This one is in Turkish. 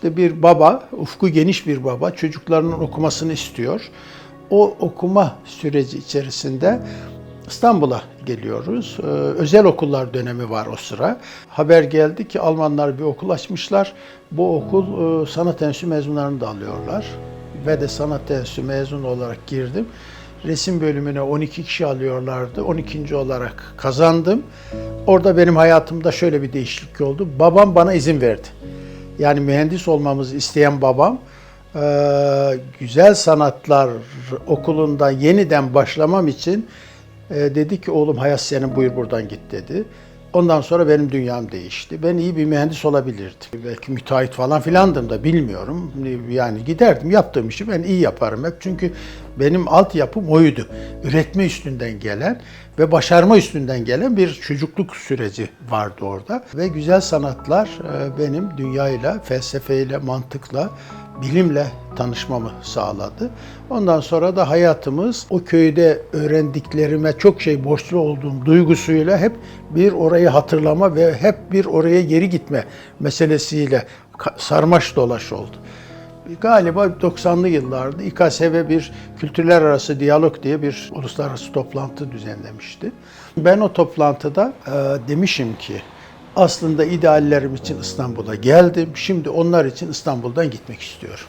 İşte bir baba, ufku geniş bir baba çocuklarının okumasını istiyor. O okuma süreci içerisinde İstanbul'a geliyoruz. Ee, özel okullar dönemi var o sıra. Haber geldi ki Almanlar bir okul açmışlar. Bu okul e, sanat enstitüsü mezunlarını da alıyorlar. Ve de sanat enstitüsü mezun olarak girdim. Resim bölümüne 12 kişi alıyorlardı. 12. olarak kazandım. Orada benim hayatımda şöyle bir değişiklik oldu. Babam bana izin verdi. Yani mühendis olmamızı isteyen babam e, güzel sanatlar okulunda yeniden başlamam için e, dedi ki oğlum hayat senin buyur buradan git dedi. Ondan sonra benim dünyam değişti. Ben iyi bir mühendis olabilirdim. Belki müteahhit falan filandım da bilmiyorum. Yani giderdim yaptığım işi ben iyi yaparım hep. Çünkü benim altyapım oydu. Üretme üstünden gelen ve başarma üstünden gelen bir çocukluk süreci vardı orada. Ve güzel sanatlar e, benim dünyayla, felsefeyle, mantıkla, bilimle tanışmamı sağladı. Ondan sonra da hayatımız o köyde öğrendiklerime çok şey borçlu olduğum duygusuyla hep bir orayı hatırlama ve hep bir oraya geri gitme meselesiyle sarmaş dolaş oldu. Galiba 90'lı yıllarda İKSV bir kültürler arası diyalog diye bir uluslararası toplantı düzenlemişti. Ben o toplantıda e, demişim ki aslında ideallerim için İstanbul'a geldim. Şimdi onlar için İstanbul'dan gitmek istiyorum.